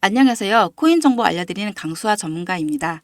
안녕하세요. 코인 정보 알려드리는 강수아 전문가입니다.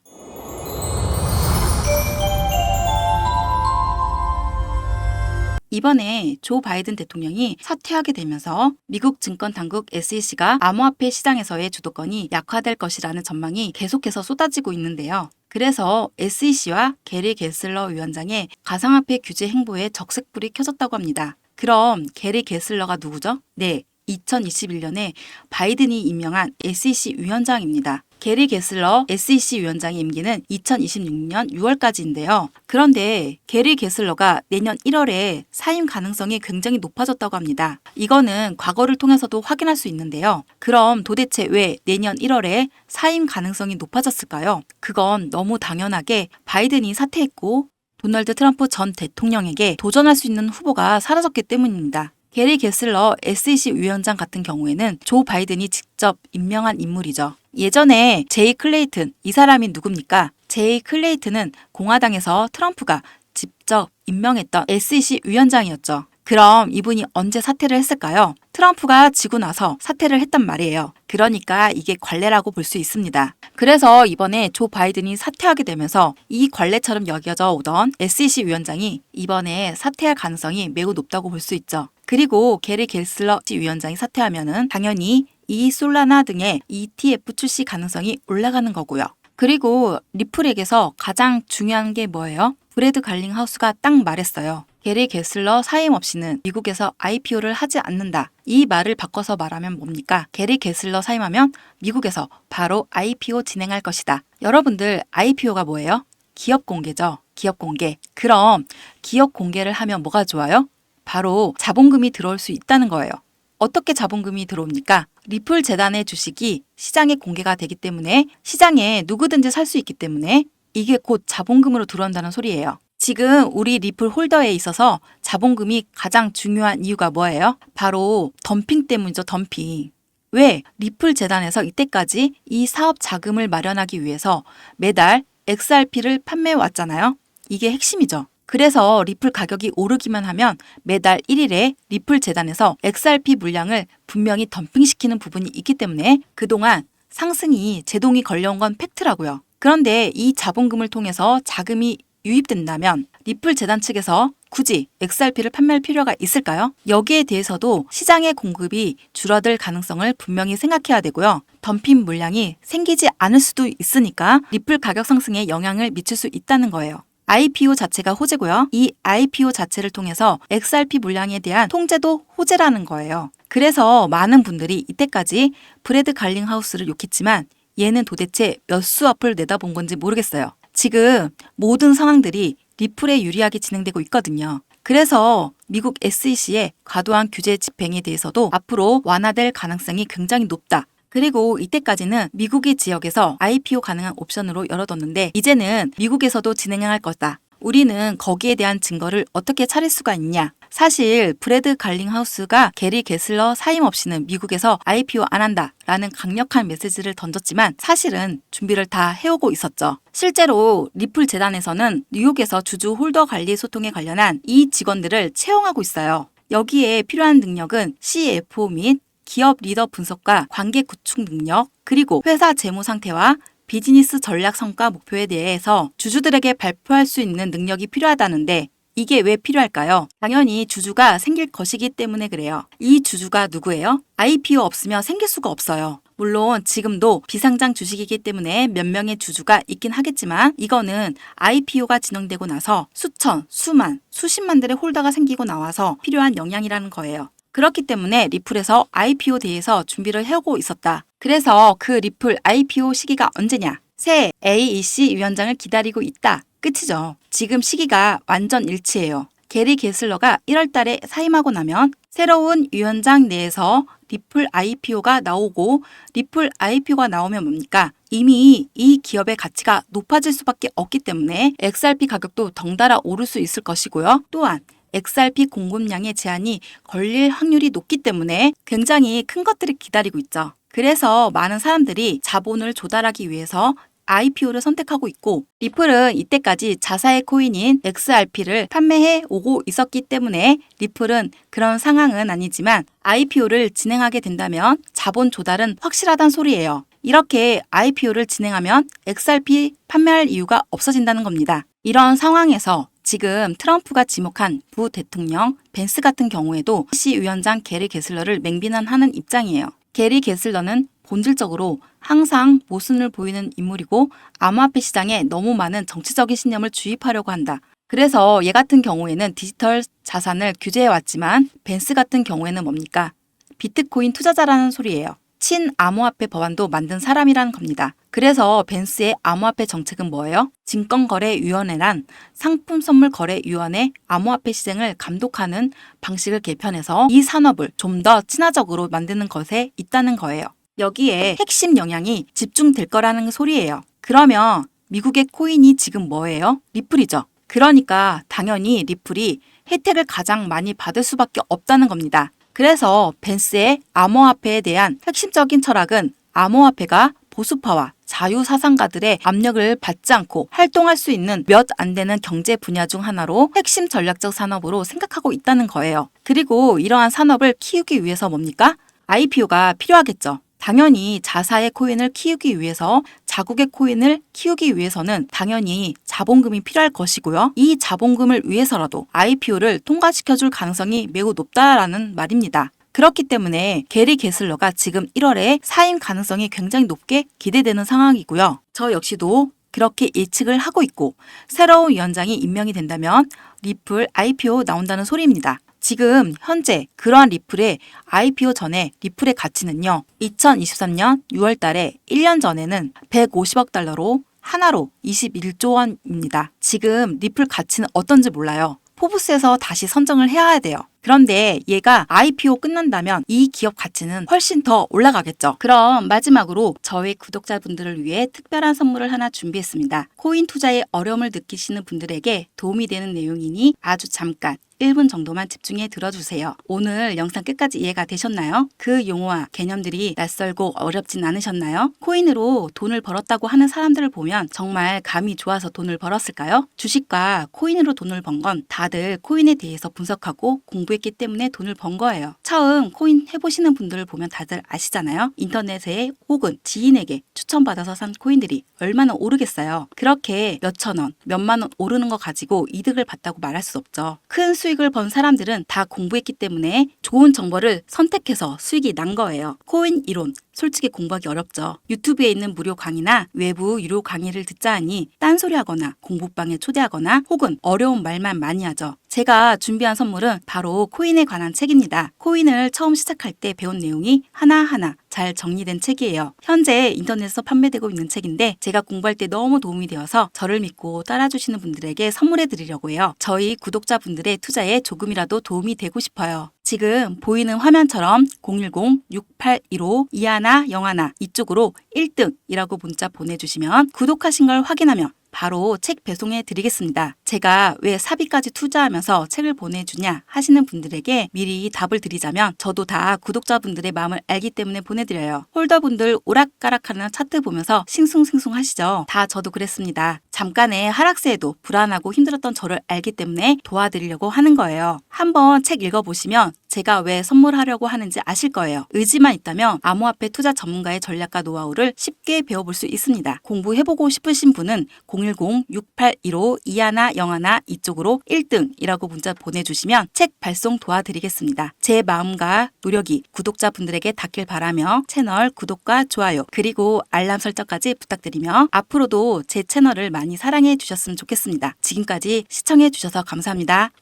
이번에 조 바이든 대통령이 사퇴하게 되면서 미국 증권 당국 SEC가 암호화폐 시장에서의 주도권이 약화될 것이라는 전망이 계속해서 쏟아지고 있는데요. 그래서 SEC와 게리 게슬러 위원장의 가상화폐 규제 행보에 적색불이 켜졌다고 합니다. 그럼 게리 게슬러가 누구죠? 네, 2021년에 바이든이 임명한 SEC 위원장입니다. 게리 게슬러 SEC 위원장의 임기는 2026년 6월까지인데요. 그런데 게리 게슬러가 내년 1월에 사임 가능성이 굉장히 높아졌다고 합니다. 이거는 과거를 통해서도 확인할 수 있는데요. 그럼 도대체 왜 내년 1월에 사임 가능성이 높아졌을까요? 그건 너무 당연하게 바이든이 사퇴했고 도널드 트럼프 전 대통령에게 도전할 수 있는 후보가 사라졌기 때문입니다. 게리 게슬러 SEC 위원장 같은 경우에는 조 바이든이 직접 임명한 인물이죠. 예전에 제이 클레이튼, 이 사람이 누굽니까? 제이 클레이튼은 공화당에서 트럼프가 직접 임명했던 SEC 위원장이었죠. 그럼 이분이 언제 사퇴를 했을까요? 트럼프가 지고 나서 사퇴를 했단 말이에요. 그러니까 이게 관례라고 볼 수 있습니다. 그래서 이번에 조 바이든이 사퇴하게 되면서 이 관례처럼 여겨져 오던 SEC 위원장이 이번에 사퇴할 가능성이 매우 높다고 볼 수 있죠. 그리고 게리 겔슬러 위원장이 사퇴하면은 당연히 이 솔라나 등의 ETF 출시 가능성이 올라가는 거고요. 그리고 리플에게서 가장 중요한 게 뭐예요? 브래드 갈링 하우스가 딱 말했어요. 게리 게슬러 사임 없이는 미국에서 IPO를 하지 않는다. 이 말을 바꿔서 말하면 뭡니까? 게리 게슬러 사임하면 미국에서 바로 IPO 진행할 것이다. 여러분들 IPO가 뭐예요? 기업 공개죠. 기업 공개. 그럼 기업 공개를 하면 뭐가 좋아요? 바로 자본금이 들어올 수 있다는 거예요. 어떻게 자본금이 들어옵니까? 리플 재단의 주식이 시장에 공개가 되기 때문에 시장에 누구든지 살 수 있기 때문에 이게 곧 자본금으로 들어온다는 소리예요. 지금 우리 리플 홀더에 있어서 자본금이 가장 중요한 이유가 뭐예요? 바로 덤핑 때문이죠, 덤핑. 왜? 리플 재단에서 이때까지 이 사업 자금을 마련하기 위해서 매달 XRP를 판매해 왔잖아요. 이게 핵심이죠. 그래서 리플 가격이 오르기만 하면 매달 1일에 리플 재단에서 XRP 물량을 분명히 덤핑시키는 부분이 있기 때문에 그동안 상승이 제동이 걸려온 건 팩트라고요. 그런데 이 자본금을 통해서 자금이 유입된다면 리플 재단 측에서 굳이 XRP를 판매할 필요가 있을까요? 여기에 대해서도 시장의 공급이 줄어들 가능성을 분명히 생각해야 되고요. 덤핑 물량이 생기지 않을 수도 있으니까 리플 가격 상승에 영향을 미칠 수 있다는 거예요. IPO 자체가 호재고요. 이 IPO 자체를 통해서 XRP 물량에 대한 통제도 호재라는 거예요. 그래서 많은 분들이 이때까지 브래드 갈링 하우스를 욕했지만 얘는 도대체 몇 수 앞을 내다본 건지 모르겠어요. 지금 모든 상황들이 리플에 유리하게 진행되고 있거든요. 그래서 미국 SEC의 과도한 규제 집행에 대해서도 앞으로 완화될 가능성이 굉장히 높다. 그리고 이때까지는 미국의 지역에서 IPO 가능한 옵션으로 열어뒀는데 이제는 미국에서도 진행할 거다. 우리는 거기에 대한 증거를 어떻게 찾을 수가 있냐? 사실 브래드 갈링 하우스가 게리 게슬러 사임 없이는 미국에서 IPO 안 한다 라는 강력한 메시지를 던졌지만 사실은 준비를 다 해오고 있었죠. 실제로 리플 재단에서는 뉴욕에서 주주 홀더 관리 소통에 관련한 이 직원들을 채용하고 있어요. 여기에 필요한 능력은 CFO 및 기업 리더 분석과 관계 구축 능력, 그리고 회사 재무 상태와 비즈니스 전략 성과 목표에 대해서 주주들에게 발표할 수 있는 능력이 필요하다는데 이게 왜 필요할까요? 당연히 주주가 생길 것이기 때문에 그래요. 이 주주가 누구예요? IPO 없으면 생길 수가 없어요. 물론 지금도 비상장 주식이기 때문에 몇 명의 주주가 있긴 하겠지만 이거는 IPO가 진행되고 나서 수천, 수만, 수십만 들의 홀더가 생기고 나와서 필요한 영향이라는 거예요. 그렇기 때문에 리플에서 IPO 대해서 준비를 해오고 있었다. 그래서 그 리플 IPO 시기가 언제냐? 새 AEC 위원장을 기다리고 있다. 끝이죠. 지금 시기가 완전 일치해요. 게리 게슬러가 1월 달에 사임하고 나면 새로운 위원장 내에서 리플 IPO가 나오고 리플 IPO가 나오면 뭡니까? 이미 이 기업의 가치가 높아질 수밖에 없기 때문에 XRP 가격도 덩달아 오를 수 있을 것이고요. 또한 XRP 공급량의 제한이 걸릴 확률이 높기 때문에 굉장히 큰 것들이 기다리고 있죠. 그래서 많은 사람들이 자본을 조달하기 위해서 IPO를 선택하고 있고 리플은 이때까지 자사의 코인인 XRP를 판매해 오고 있었기 때문에 리플은 그런 상황은 아니지만 IPO를 진행하게 된다면 자본 조달은 확실하단 소리예요. 이렇게 IPO를 진행하면 XRP 판매할 이유가 없어진다는 겁니다. 이런 상황에서 지금 트럼프가 지목한 부 대통령 벤스 같은 경우에도 시 위원장 게리 게슬러를 맹비난하는 입장이에요. 게리 게슬러는 본질적으로 항상 모순을 보이는 인물이고 암호화폐 시장에 너무 많은 정치적인 신념을 주입하려고 한다. 그래서 얘 같은 경우에는 디지털 자산을 규제해 왔지만 벤스 같은 경우에는 뭡니까? 비트코인 투자자라는 소리예요. 친 암호화폐 법안도 만든 사람이라는 겁니다. 그래서 벤스의 암호화폐 정책은 뭐예요? 증권거래위원회란 상품선물거래위원회 암호화폐 시장을 감독하는 방식을 개편해서 이 산업을 좀 더 친화적으로 만드는 것에 있다는 거예요. 여기에 핵심 영향이 집중될 거라는 소리예요. 그러면 미국의 코인이 지금 뭐예요? 리플이죠. 그러니까 당연히 리플이 혜택을 가장 많이 받을 수밖에 없다는 겁니다. 그래서 벤스의 암호화폐에 대한 핵심적인 철학은 암호화폐가 보수파와 자유사상가들의 압력을 받지 않고 활동할 수 있는 몇 안 되는 경제 분야 중 하나로 핵심 전략적 산업으로 생각하고 있다는 거예요. 그리고 이러한 산업을 키우기 위해서 뭡니까? IPO가 필요하겠죠. 당연히 자사의 코인을 키우기 위해서 자국의 코인을 키우기 위해서는 당연히 자본금이 필요할 것이고요. 이 자본금을 위해서라도 IPO를 통과시켜줄 가능성이 매우 높다라는 말입니다. 그렇기 때문에 게리 게슬러가 지금 1월에 사임 가능성이 굉장히 높게 기대되는 상황이고요. 저 역시도 그렇게 예측을 하고 있고 새로운 위원장이 임명이 된다면 리플 IPO 나온다는 소리입니다. 지금 현재 그러한 리플의 IPO 전에 리플의 가치는요. 2023년 6월 달에 1년 전에는 150억 달러로 하나로 21조 원입니다. 지금 리플 가치는 어떤지 몰라요. 포브스에서 다시 선정을 해야 돼요. 그런데 얘가 IPO 끝난다면 이 기업 가치는 훨씬 더 올라가겠죠. 그럼 마지막으로 저희 구독자분들을 위해 특별한 선물을 하나 준비했습니다. 코인 투자에 어려움을 느끼시는 분들에게 도움이 되는 내용이니 아주 잠깐 1분 정도만 집중해 들어주세요. 오늘 영상 끝까지 이해가 되셨나요? 그 용어와 개념들이 낯설고 어렵진 않으셨나요? 코인으로 돈을 벌었다고 하는 사람들을 보면 정말 감이 좋아서 돈을 벌었을까요? 주식과 코인으로 돈을 번 건 다들 코인에 대해서 분석하고 공부 했기 때문에 돈을 번 거예요. 처음 코인 해보시는 분들을 보면 다들 아시잖아요. 인터넷에 혹은 지인에게 추천받아서 산 코인들이 얼마나 오르겠어요. 그렇게 몇천 원, 몇만 원 오르는 거 가지고 이득을 봤다고 말할 수 없죠. 큰 수익을 번 사람들은 다 공부했기 때문에 좋은 정보를 선택해서 수익이 난 거예요. 코인 이론, 솔직히 공부하기 어렵죠. 유튜브에 있는 무료 강의나 외부 유료 강의를 듣자 하니 딴소리 하거나 공부방에 초대하거나 혹은 어려운 말만 많이 하죠. 제가 준비한 선물은 바로 코인에 관한 책입니다. 코인을 처음 시작할 때 배운 내용이 하나하나 잘 정리된 책이에요. 현재 인터넷에서 판매되고 있는 책인데 제가 공부할 때 너무 도움이 되어서 저를 믿고 따라주시는 분들에게 선물해 드리려고 해요. 저희 구독자분들의 투자에 조금이라도 도움이 되고 싶어요. 지금 보이는 화면처럼 010-6815-2101 이쪽으로 1등이라고 문자 보내주시면 구독하신 걸 확인하면 바로 책 배송해 드리겠습니다. 제가 왜 사비까지 투자하면서 책을 보내주냐 하시는 분들에게 미리 답을 드리자면 저도 다 구독자분들의 마음을 알기 때문에 보내드려요. 홀더분들 오락가락하는 차트 보면서 싱숭생숭 하시죠? 다 저도 그랬습니다. 잠깐의 하락세에도 불안하고 힘들었던 저를 알기 때문에 도와드리려고 하는 거예요. 한번 책 읽어보시면 제가 왜 선물하려고 하는지 아실 거예요. 의지만 있다면 암호화폐 투자 전문가의 전략과 노하우를 쉽게 배워볼 수 있습니다. 공부해보고 싶으신 분은 010-6815-2101 이쪽으로 1등이라고 문자 보내주시면 책 발송 도와드리겠습니다. 제 마음과 노력이 구독자분들에게 닿길 바라며 채널 구독과 좋아요 그리고 알람 설정까지 부탁드리며 앞으로도 제 채널을 많이 사랑해 주셨으면 좋겠습니다. 지금까지 시청해 주셔서 감사합니다.